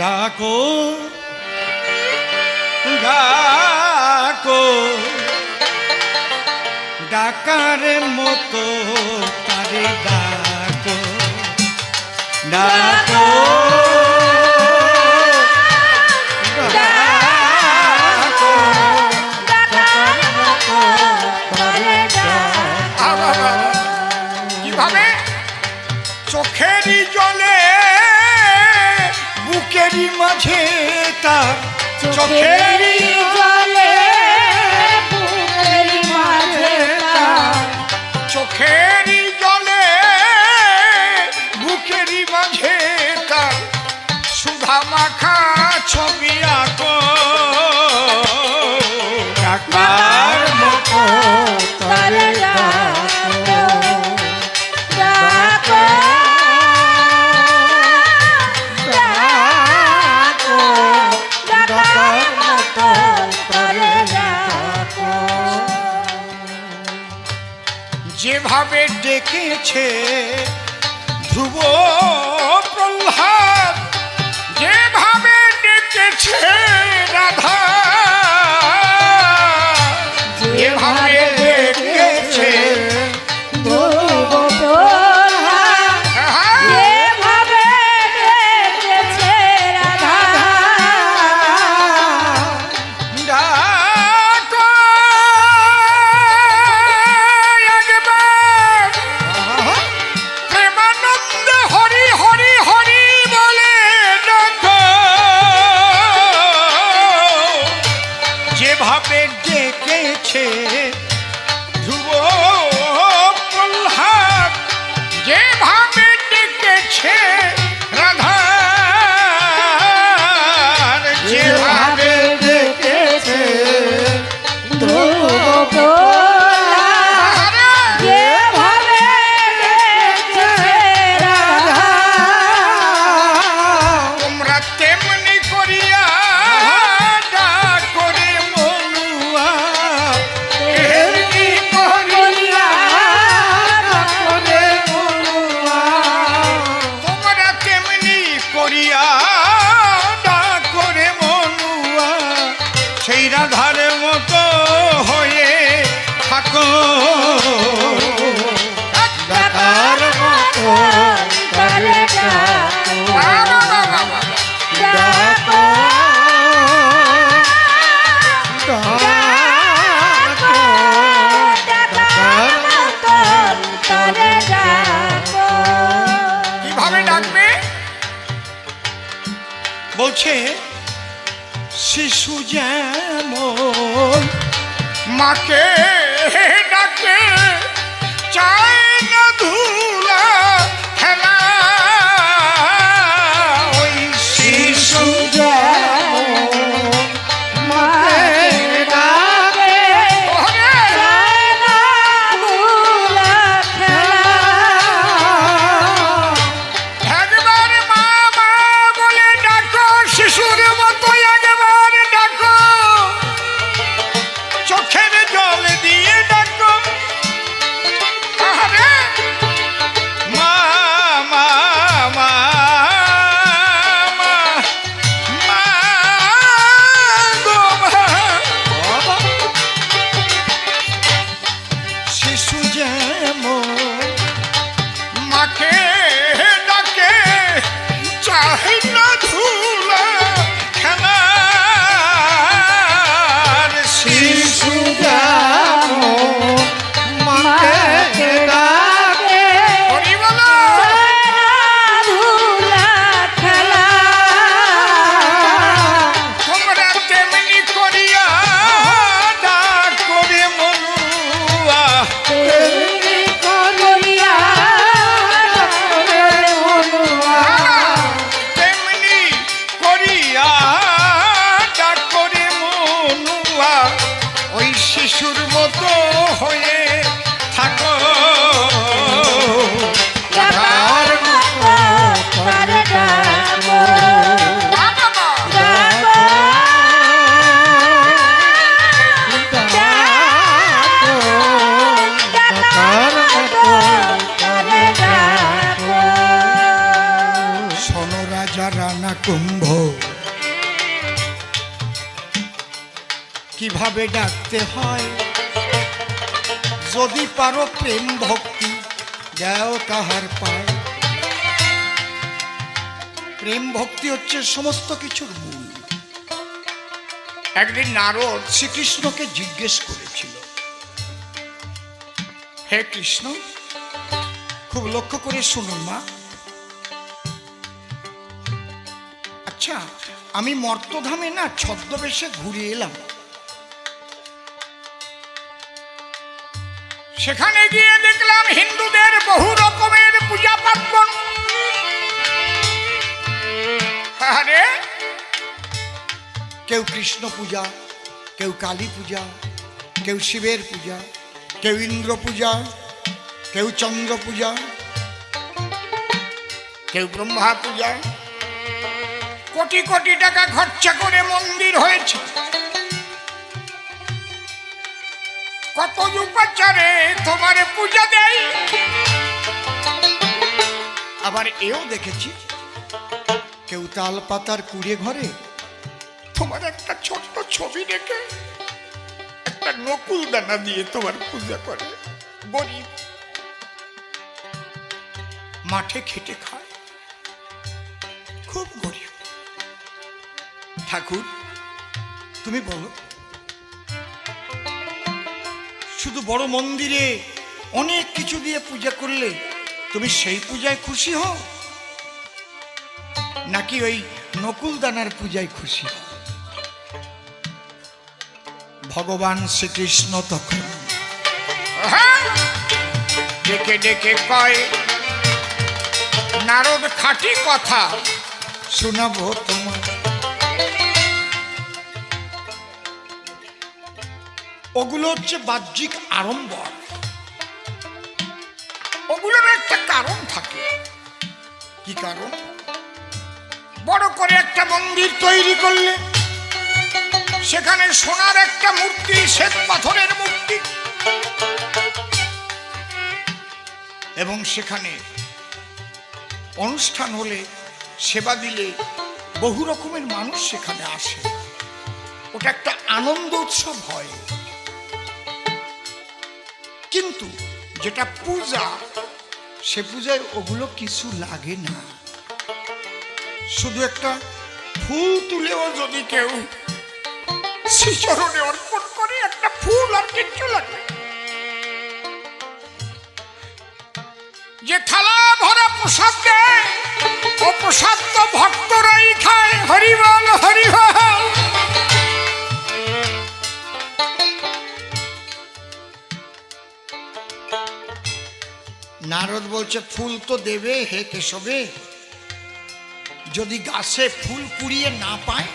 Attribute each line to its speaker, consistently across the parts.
Speaker 1: ডাকো ডাকো। ডাকার মতো তারে ডাকো। ডাকো।
Speaker 2: চোখের জলে মাঝে চোখের
Speaker 3: জলে
Speaker 2: বুকেরই মাঝে তার সুধা
Speaker 1: মতো
Speaker 2: দিয়েছে ধ্রুব প্রহ্লাদ। করিয়া বলছে শিশু যেমন মাকে শিশুর মতো হয়ে থাকো। কুম্ভ কীভাবে ডাকতে হয়? যদি পারো প্রেম ভক্তি দেও তাহার পায়। প্রেম ভক্তি হচ্ছে সমস্ত কিছুর মূল। একদিন নারদ শ্রীকৃষ্ণকে জিজ্ঞেস করেছিল, হে কৃষ্ণ, খুব লক্ষ্য করে শুনুন মা। আচ্ছা আমি মর্তধামে না ছদ্মবেশে ঘুরে এলাম। সেখানে গিয়ে দেখলাম হিন্দুদের বহু রকমের পূজা পার্বণ। কেউ কৃষ্ণ পূজা, কেউ কালী পূজা, কেউ শিবের পূজা, কেউ ইন্দ্র পূজা, কেউ চন্দ্র পূজা, কেউ ব্রহ্মা পূজা। কোটি কোটি টাকা খরচা করে মন্দির হয়েছে। আবার এও দেখেছি, কেউ তাল পাতার কুড়ে ঘরে তোমার একটা ছোট্ট ছবি রেখে একটা নকুল দানা দিয়ে তোমার পূজা করে। গরিব মাঠে খেটে খায়, খুব গরিব। ঠাকুর, তুমি বলো শুধু বড় মন্দিরে অনেক কিছু দিয়ে পূজা করলে তুমি সেই পূজায় খুশি হও? নাকি ওই নকুল দানার পূজায় খুশি ভগবান শ্রীকৃষ্ণ তখন ডেকে ডেকে কয় নারদ খাঁটি কথা শোনাবো তোমার ওগুলো হচ্ছে বাহ্যিক আড়ম্বর। ওগুলোর একটা কারণ থাকে। কি কারণ? বড় করে একটা মন্দির তৈরি করলে, সেখানে সোনার একটা মূর্তি, শ্বেত পাথরের মূর্তি। এবং সেখানে অনুষ্ঠান হলে সেবা দিলে বহু রকমের মানুষ সেখানে আসে। ওটা একটা আনন্দ উৎসব হয়। কিন্তু যেটা পূজা, সে পূজায় ওগুলো কিছু লাগে না। শুধু একটা ফুল তুলেও যদি কেউ শ্রীচরণে অর্পণ করে, একটা ফুল আর কিচ্ছু লাগে যে থালা ভরা প্রসাদ দেয় বলছে, ফুল তো দেবে হে কেশবে। যদি গাছে ফুল কুড়িয়ে না পায়,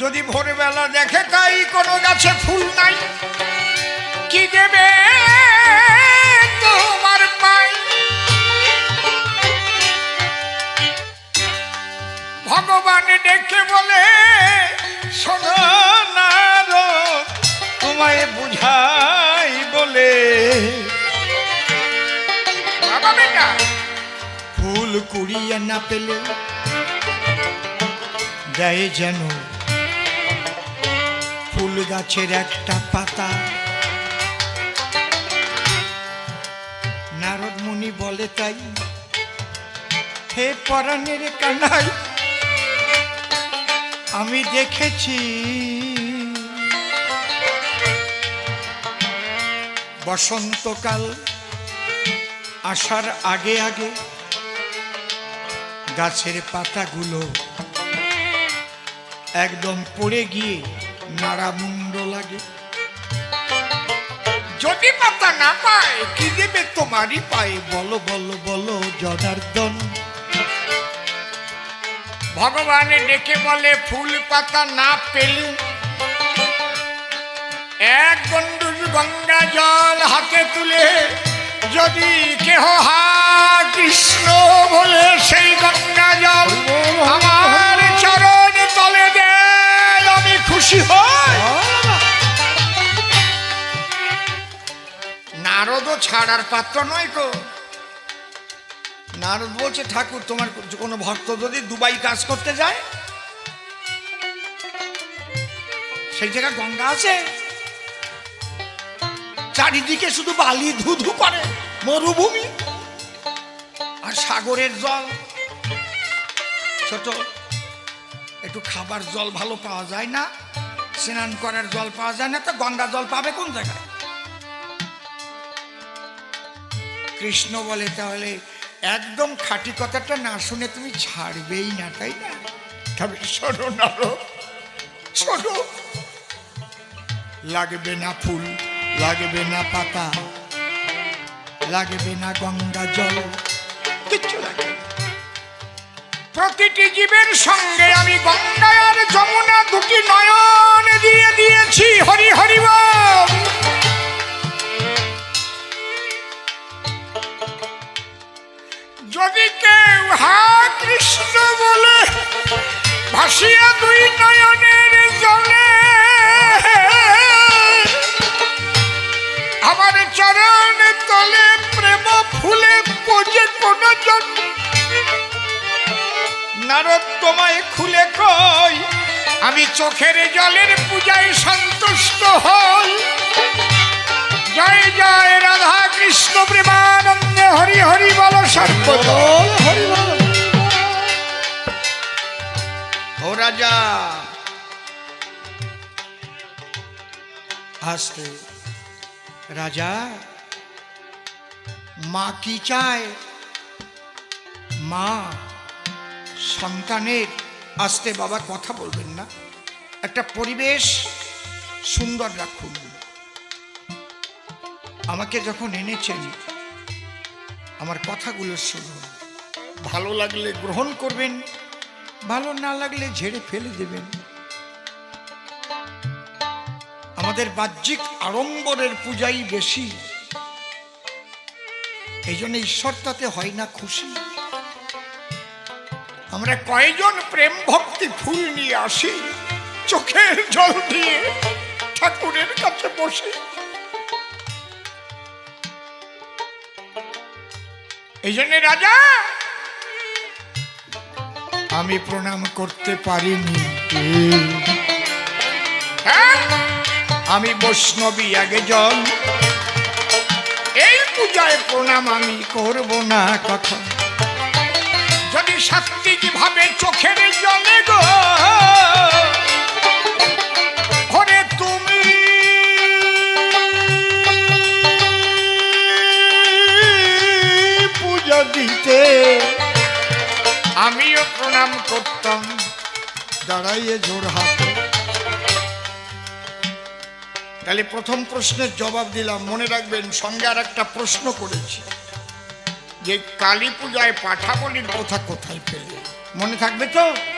Speaker 2: যদি ভোরবেলা দেখে তাই কোনো গাছে ফুল নাই কুড়িয়ে না পেলে দেয় যেন ফুল গাছের একটা পাতা। নারদ মুনি বলে তাই, হে পরাণের কানাই, আমি দেখেছি। বসন্তকাল আসার আগে আগে গাছের পাতাগুলো একদম পড়ে গিয়ে নাড়ামুন্ড লাগে। যদি পাতা না পায়, কি দেবে তোমারই পায়ে? বলো বলো বলো, জনার্দন। ভগবান ডেকে বলে, ফুল পাতা না পেলে এক গন্ডুর গঙ্গা জল হাতে তুলে যদি কেহ হা কৃষ্ণ নারদও ছাড়ার পাত্র নয় তো। নারদ বলছে, ঠাকুর, তোমার কোনো ভক্ত যদি দুবাই কাজ করতে যায়? সেই জায়গায় গঙ্গা আছে। চারিদিকে শুধু বালি ধুধু করে, মরুভূমি আর সাগরের জল। ছোট, একটু খাবার জল ভালো পাওয়া যায় না, স্নান করার জল পাওয়া যায় না, তো গঙ্গা জল পাবে কোন জায়গায়? কৃষ্ণ বলে তাহলে একদম খাঁটি কথাটা না শুনে তুমি ছাড়বেই না তাই না? তবে শোনো না রো, শোনো। লাগবে না ফুল লাগবে না পাতা লাগবে না গঙ্গা জল কিচ্ছু লাগবে প্রতিটি জীবের সঙ্গে আমি গঙ্গা আর যমুনা দুটি নয়ন দিয়ে দিয়েছি হরি হরি বল। যদি কেউ হা কৃষ্ণ বলে, ভাসিয়া দুই নয়নের জলে, আমার চরণ তলে প্রেম ফুলে পোজে কোন নারদ তোমায় খুলে কই আমি চোখের জলের পূজায় সন্তুষ্ট। ও রাজা। আসতে, রাজা, মা কি চায়? মা, সন্তানের, আসতে বাবা কথা বলবেন না। একটা পরিবেশ সুন্দর রাখুন। আমাকে যখন এনেছেন আমার কথাগুলো শুনুন ভালো লাগলে গ্রহণ করবেন, ভালো না লাগলে ঝেড়ে ফেলে দেবেন। আমাদের বাহ্যিক আড়ম্বরের পূজাই বেশি। এই জন্য ঈশ্বর তাতে হয় না খুশি। আমরা কয়জন প্রেম ভক্তি ফুল নিয়ে আসি, চোখের জল দিয়ে ঠাকুরের কাছে বসে। এই জন্য রাজা, আমি প্রণাম করতে পারিনি। হ্যাঁ? আমি বৈষ্ণবী আগে জন এই পূজায় প্রণাম আমি করব না কখন। যদি সাত্বিক ভাবে চোখের জলে গো প্রণাম করতাম। দাঁড়াইয়ে জোর হাত। তাহলে প্রথম প্রশ্নের জবাব দিলাম, মনে রাখবেন সঙ্গে আর একটা প্রশ্ন করেছি। যে কালী পূজায় পাঠাবলির কথা কোথায় পেলে? মনে থাকবে তো?